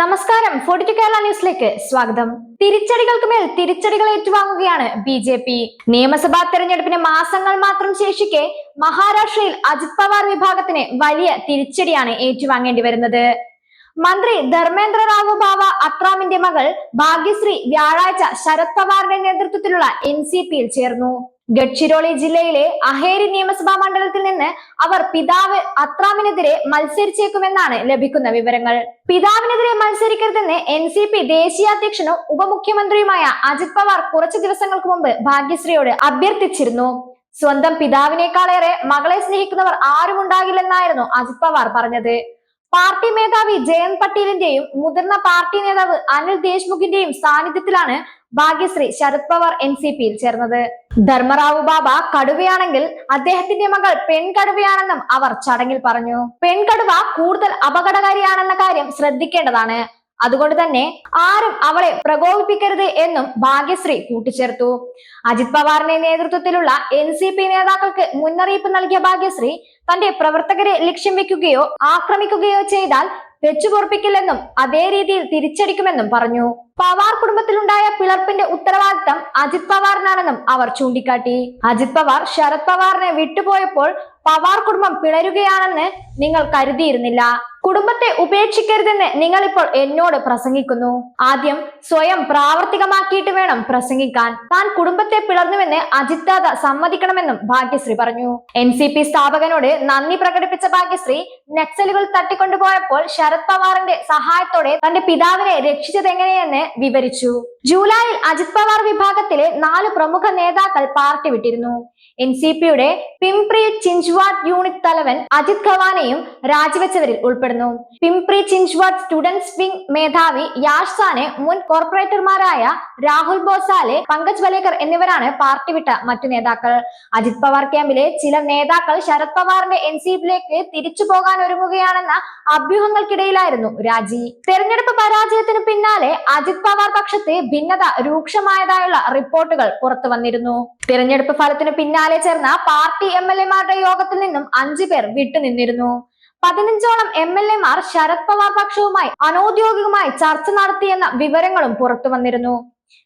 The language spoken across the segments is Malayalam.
നമസ്കാരം. ഫോർട്ടി കേരള ന്യൂസിലേക്ക് സ്വാഗതം. തിരിച്ചടികൾക്ക് മേൽ തിരിച്ചടികൾ ഏറ്റുവാങ്ങുകയാണ് ബി ജെ പി. നിയമസഭാ തെരഞ്ഞെടുപ്പിന് മാസങ്ങൾ മാത്രം ശേഷിക്കെ മഹാരാഷ്ട്രയിൽ അജിത് പവാർ വിഭാഗത്തിന് വലിയ തിരിച്ചടിയാണ് ഏറ്റുവാങ്ങേണ്ടി വരുന്നത്. മന്ത്രി ധർമ്മേന്ദ്ര റാവു ബാവ അത്രാമിന്റെ മകൾ ഭാഗ്യശ്രീ വ്യാഴാഴ്ച ശരത് പവാറിന്റെ നേതൃത്വത്തിലുള്ള എൻ സി പിയിൽ ചേർന്നു. ഗഡ്ചിരോളി ജില്ലയിലെ അഹേരി നിയമസഭാ മണ്ഡലത്തിൽ നിന്ന് അവർ പിതാവ് അത്രാമിനെതിരെ മത്സരിച്ചേക്കുമെന്നാണ് ലഭിക്കുന്ന വിവരങ്ങൾ. പിതാവിനെതിരെ മത്സരിക്കരുതെന്ന് എൻ സി പി ദേശീയ അധ്യക്ഷനും ഉപമുഖ്യമന്ത്രിയുമായ അജിത് പവാർ കുറച്ചു ദിവസങ്ങൾക്ക് മുമ്പ് ഭാഗ്യശ്രീയോട് അഭ്യർത്ഥിച്ചിരുന്നു. സ്വന്തം പിതാവിനേക്കാളേറെ മകളെ സ്നേഹിക്കുന്നവർ ആരും ഉണ്ടാകില്ലെന്നായിരുന്നു അജിത് പവാർ പറഞ്ഞത്. പാർട്ടി മേധാവി ജയന്ത് പട്ടീലിന്റെയും മുതിർന്ന പാർട്ടി നേതാവ് അനിൽ ദേശ്മുഖിന്റെയും സാന്നിധ്യത്തിലാണ് ഭാഗ്യശ്രീ ശരത് പവാർ എൻ സി പിയിൽ ചേർന്നത്. ധർമ്മറാവു ബാബ കടുവയാണെങ്കിൽ അദ്ദേഹത്തിന്റെ മകൾ പെൺകടുവയാണെന്നും അവർ ചടങ്ങിൽ പറഞ്ഞു. പെൺകടുവ കൂടുതൽ അപകടകാരിയാണെന്ന കാര്യം ശ്രദ്ധിക്കേണ്ടതാണ്. അതുകൊണ്ട് തന്നെ ആരും അവളെ പ്രകോപിപ്പിക്കരുത് എന്നും ഭാഗ്യശ്രീ കൂട്ടിച്ചേർത്തു. അജിത് പവാറിന്റെ നേതൃത്വത്തിലുള്ള എൻ സി പി നേതാക്കൾക്ക് മുന്നറിയിപ്പ് നൽകിയ ഭാഗ്യശ്രീ തന്റെ പ്രവർത്തകരെ ലക്ഷ്യം വെക്കുകയോ ആക്രമിക്കുകയോ ചെയ്താൽ വെച്ചുപൊറപ്പിക്കില്ലെന്നും അതേ രീതിയിൽ തിരിച്ചടിക്കുമെന്നും പറഞ്ഞു. പവാർ കുടുംബത്തിലുണ്ടായ പിളർപ്പിന്റെ ഉത്തരവാദിത്തം അജിത് പവാറിനാണെന്നും അവർ ചൂണ്ടിക്കാട്ടി. അജിത് പവാർ ശരത് പവാറിനെ വിട്ടുപോയപ്പോൾ പവാർ കുടുംബം പിളരുകയാണെന്ന് നിങ്ങൾ കരുതിയിരുന്നില്ല. കുടുംബത്തെ ഉപേക്ഷിക്കരുതെന്ന് നിങ്ങൾ ഇപ്പോൾ എന്നോട് പ്രസംഗിക്കുന്നു. ആദ്യം സ്വയം പ്രാവർത്തികമാക്കിയിട്ട് വേണം പ്രസംഗിക്കാൻ. താൻ കുടുംബത്തെ പിളർന്നുവെന്ന് അജിത്താത സമ്മതിക്കണമെന്നും ഭാഗ്യശ്രീ പറഞ്ഞു. എൻ സി പി സ്ഥാപകനോട് നന്ദി പ്രകടിപ്പിച്ച ഭാഗ്യശ്രീ നക്സലുകൾ തട്ടിക്കൊണ്ടുപോയപ്പോൾ ശരത് പവാറിന്റെ സഹായത്തോടെ തന്റെ പിതാവിനെ രക്ഷിച്ചതെങ്ങനെയെന്ന് വിവരിച്ചു. ജൂലൈയിൽ അജിത് പവാർ വിഭാഗത്തിലെ നാല് പ്രമുഖ നേതാക്കൾ പാർട്ടി വിട്ടിരുന്നു. എൻ സി പിയുടെ പിംപ്രി ചിഞ്ച്വാഡ് യൂണിറ്റ് തലവൻ അജിത് ഖവാനെയും രാജിവെച്ചവരിൽ ഉൾപ്പെടുന്നു. പിംപ്രി ചിഞ്ച്വാഡ് സ്റ്റുഡൻസ് വിംഗ് മേധാവി യാഷ്സാനെ മുൻ കോർപ്പറേറ്റർമാരായ രാഹുൽ ബോസാലെ പങ്കജ് വലേക്കർ എന്നിവരാണ് പാർട്ടി വിട്ട മറ്റു നേതാക്കൾ. അജിത് പവാർ ക്യാമ്പിലെ ചില നേതാക്കൾ ശരത് പവാറിന്റെ എൻ സി പിയിലേക്ക് തിരിച്ചു പോകാൻ ഒരുങ്ങുകയാണെന്ന അഭ്യൂഹങ്ങൾക്കിടയിലായിരുന്നു രാജി. തെരഞ്ഞെടുപ്പ് പരാജയത്തിന് പിന്നാലെ അജിത് പവാർ പക്ഷത്തെ ഭിന്നത രൂക്ഷമായതായുള്ള റിപ്പോർട്ടുകൾ പുറത്തു വന്നിരുന്നു. തിരഞ്ഞെടുപ്പ് ഫലത്തിന് പിന്നാലെ ചേർന്ന പാർട്ടി എം എൽ എമാരുടെ യോഗത്തിൽ നിന്നും അഞ്ചു പേർ വിട്ടുനിന്നിരുന്നു പതിനഞ്ചോളം എം എൽ എമാർ ശരത് പവാർ പക്ഷവുമായി അനൌദ്യോഗികമായി ചർച്ച നടത്തിയെന്ന വിവരങ്ങളും പുറത്തു വന്നിരുന്നു.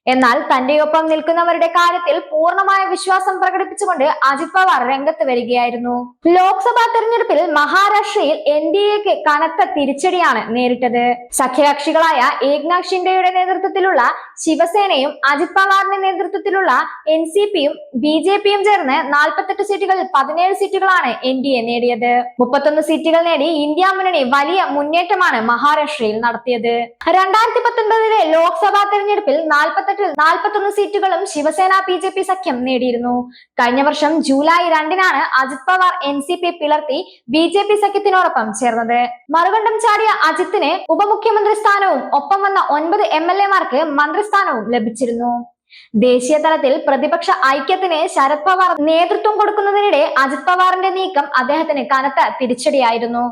എന്നാൽ തന്റെ ഒപ്പം നിൽക്കുന്നവരുടെ കാര്യത്തിൽ പൂർണമായ വിശ്വാസം പ്രകടിപ്പിച്ചുകൊണ്ട് അജിത് പവാർ രംഗത്ത് വരികയായിരുന്നു. ലോക്സഭാ തെരഞ്ഞെടുപ്പിൽ മഹാരാഷ്ട്രയിൽ എൻ ഡി എക്ക് കനത്ത തിരിച്ചടിയാണ് നേരിട്ടത്. സഖ്യകക്ഷികളായ ഏക്നാഥ് ഷിൻഡെയുടെ നേതൃത്വത്തിലുള്ള ശിവസേനയും അജിത് പവാറിന്റെ നേതൃത്വത്തിലുള്ള എൻ സി പിയും ബി ജെ പിയും ചേർന്ന് നാൽപ്പത്തെട്ട് സീറ്റുകളിൽ പതിനേഴ് സീറ്റുകളാണ് എൻ ഡി എ നേടിയത്. മുപ്പത്തൊന്ന് സീറ്റുകൾ നേടി ഇന്ത്യ മുന്നണി വലിയ മുന്നേറ്റമാണ് മഹാരാഷ്ട്രയിൽ നടത്തിയത്. രണ്ടായിരത്തി പത്തൊൻപതിലെ ലോക്സഭാ തെരഞ്ഞെടുപ്പിൽ നാൽപ്പത്തെട്ടിൽ നാൽപ്പത്തൊന്ന് സീറ്റുകളും ശിവസേന ബി ജെ പി സഖ്യം നേടിയിരുന്നു. കഴിഞ്ഞ വർഷം ജൂലൈ രണ്ടിനാണ് Ajit Pawar N C P പിളർത്തി B J P സഖ്യത്തിനോടൊപ്പം ചേർന്നത്. മറുകണ്ഠം ചാടിയ അജിത്തിന് ഉപമുഖ്യമന്ത്രി സ്ഥാനവും ഒപ്പം വന്ന ഒൻപത് എം എൽ എമാർക്ക് മന്ത്രിസ്ഥാനവും ലഭിച്ചിരുന്നു. ദേശീയ തലത്തിൽ പ്രതിപക്ഷ ഐക്യത്തിന് ശരത് പവാർ നേതൃത്വം കൊടുക്കുന്നതിനിടെ അജിത് പവാറിന്റെ നീക്കം അദ്ദേഹത്തിന് കനത്ത തിരിച്ചടിയായിരുന്നു.